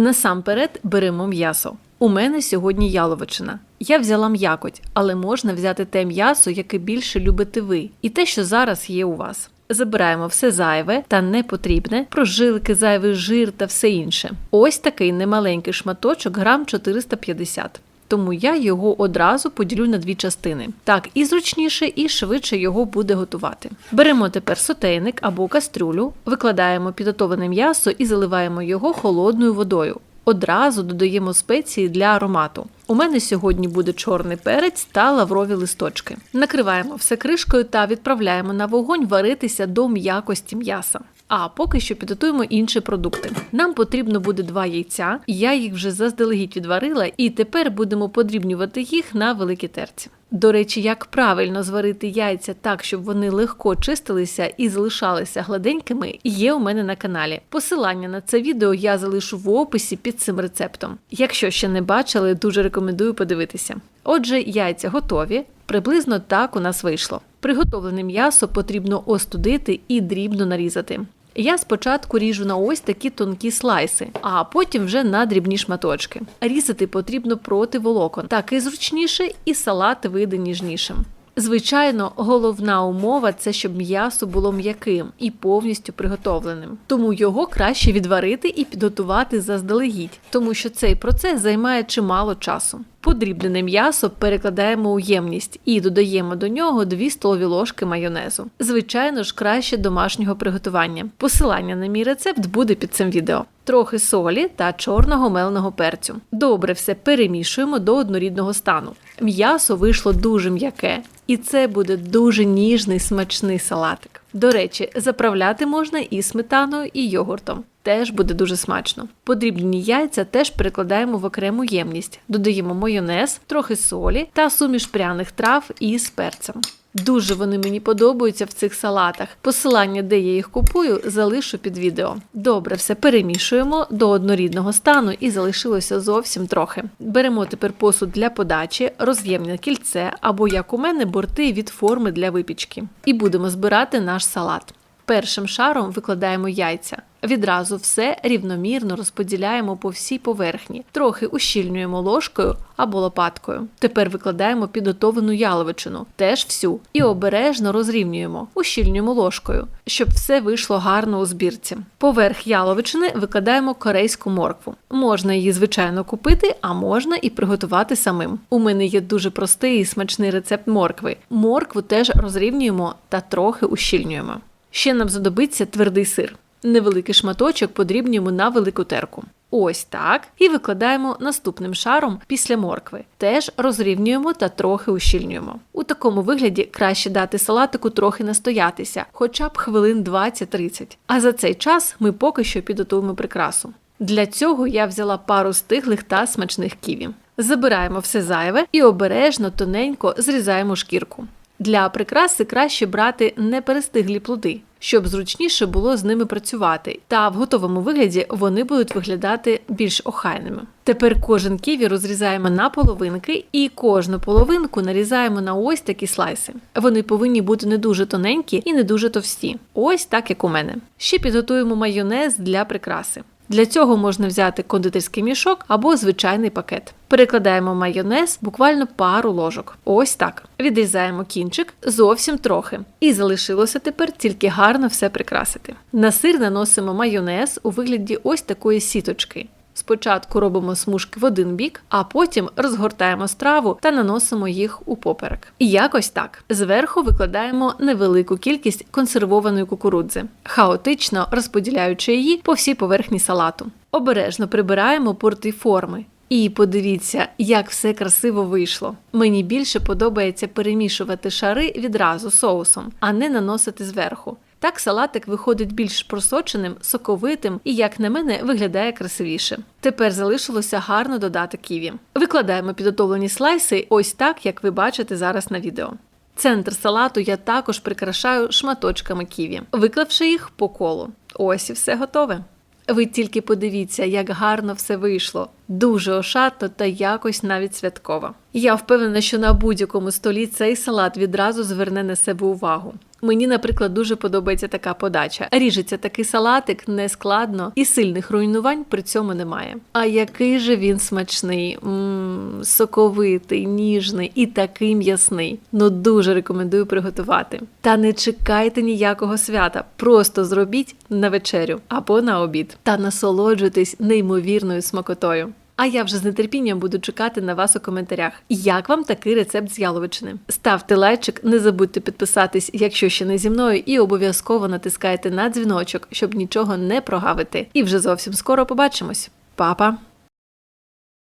Насамперед беремо м'ясо. У мене сьогодні яловичина. Я взяла м'якоть, але можна взяти те м'ясо, яке більше любите ви, і те, що зараз є у вас. Забираємо все зайве та непотрібне, прожилки, зайвий жир та все інше. Ось такий немаленький шматочок, грам 450. Тому я його одразу поділю на дві частини. Так і зручніше, і швидше його буде готувати. Беремо тепер сотейник або кастрюлю, викладаємо підготовлене м'ясо і заливаємо його холодною водою. Одразу додаємо спеції для аромату. У мене сьогодні буде чорний перець та лаврові листочки. Накриваємо все кришкою та відправляємо на вогонь варитися до м'якості м'яса. А поки що підготуємо інші продукти. Нам потрібно буде два яйця, я їх вже заздалегідь відварила, і тепер будемо подрібнювати їх на великій терці. До речі, як правильно зварити яйця так, щоб вони легко чистилися і залишалися гладенькими, є у мене на каналі. Посилання на це відео я залишу в описі під цим рецептом. Якщо ще не бачили, дуже рекомендую подивитися. Отже, яйця готові. Приблизно так у нас вийшло. Приготовлене м'ясо потрібно остудити і дрібно нарізати. Я спочатку ріжу на ось такі тонкі слайси, а потім вже на дрібні шматочки. Різати потрібно проти волокон, так і зручніше, і салат вийде ніжнішим. Звичайно, головна умова це щоб м'ясо було м'яким і повністю приготовленим. Тому його краще відварити і підготувати заздалегідь, тому що цей процес займає чимало часу. Подрібнене м'ясо перекладаємо у ємність і додаємо до нього 2 столові ложки майонезу. Звичайно ж, краще домашнього приготування. Посилання на мій рецепт буде під цим відео. Трохи солі та чорного меленого перцю. Добре все перемішуємо до однорідного стану. М'ясо вийшло дуже м'яке, і це буде дуже ніжний смачний салатик. До речі, заправляти можна і сметаною, і йогуртом. Теж буде дуже смачно. Подрібнені яйця теж перекладаємо в окрему ємність, додаємо майонез, трохи солі та суміш пряних трав із перцем. Дуже вони мені подобаються в цих салатах. Посилання, де я їх купую, залишу під відео. Добре, все перемішуємо до однорідного стану і залишилося зовсім трохи. Беремо тепер посуд для подачі, роз'ємне кільце або, як у мене, борти від форми для випічки. І будемо збирати наш салат. Першим шаром викладаємо яйця. Відразу все рівномірно розподіляємо по всій поверхні, трохи ущільнюємо ложкою або лопаткою. Тепер викладаємо підготовлену яловичину, теж всю, і обережно розрівнюємо, ущільнюємо ложкою, щоб все вийшло гарно у збірці. Поверх яловичини викладаємо корейську моркву. Можна її, звичайно, купити, а можна і приготувати самим. У мене є дуже простий і смачний рецепт моркви. Моркву теж розрівнюємо та трохи ущільнюємо. Ще нам знадобиться твердий сир. Невеликий шматочок подрібнюємо на велику терку. Ось так. І викладаємо наступним шаром після моркви. Теж розрівнюємо та трохи ущільнюємо. У такому вигляді краще дати салатику трохи настоятися, хоча б хвилин 20-30. А за цей час ми поки що підготуємо прикрасу. Для цього я взяла пару стиглих та смачних ківі. Забираємо все зайве і обережно тоненько зрізаємо шкірку. Для прикраси краще брати неперестиглі плоди, щоб зручніше було з ними працювати, та в готовому вигляді вони будуть виглядати більш охайними. Тепер кожен ківі розрізаємо на половинки і кожну половинку нарізаємо на ось такі слайси. Вони повинні бути не дуже тоненькі і не дуже товсті. Ось так як у мене. Ще підготуємо майонез для прикраси. Для цього можна взяти кондитерський мішок або звичайний пакет. Перекладаємо майонез буквально пару ложок. Ось так. Відрізаємо кінчик зовсім трохи. І залишилося тепер тільки гарно все прикрасити. На сир наносимо майонез у вигляді ось такої сіточки. Спочатку робимо смужки в один бік, а потім розгортаємо страву та наносимо їх у поперек. І якось так. Зверху викладаємо невелику кількість консервованої кукурудзи, хаотично розподіляючи її по всій поверхні салату. Обережно прибираємо порти форми. І подивіться, як все красиво вийшло. Мені більше подобається перемішувати шари відразу соусом, а не наносити зверху. Так салатик виходить більш просоченим, соковитим і, як на мене, виглядає красивіше. Тепер залишилося гарно додати ківі. Викладаємо підготовлені слайси ось так, як ви бачите зараз на відео. Центр салату я також прикрашаю шматочками ківі, виклавши їх по колу. Ось і все готове. Ви тільки подивіться, як гарно все вийшло. Дуже ошатно та якось навіть святково. Я впевнена, що на будь-якому столі цей салат відразу зверне на себе увагу. Мені, наприклад, дуже подобається така подача. Ріжеться такий салатик нескладно і сильних руйнувань при цьому немає. А який же він смачний, м соковитий, ніжний і такий м'ясний. Ну дуже рекомендую приготувати. Та не чекайте ніякого свята, просто зробіть на вечерю або на обід та насолоджуйтесь неймовірною смакотою. А я вже з нетерпінням буду чекати на вас у коментарях. Як вам такий рецепт з яловичини? Ставте лайчик, не забудьте підписатись, якщо ще не зі мною, і обов'язково натискайте на дзвіночок, щоб нічого не прогавити. І вже зовсім скоро побачимось. Па-па!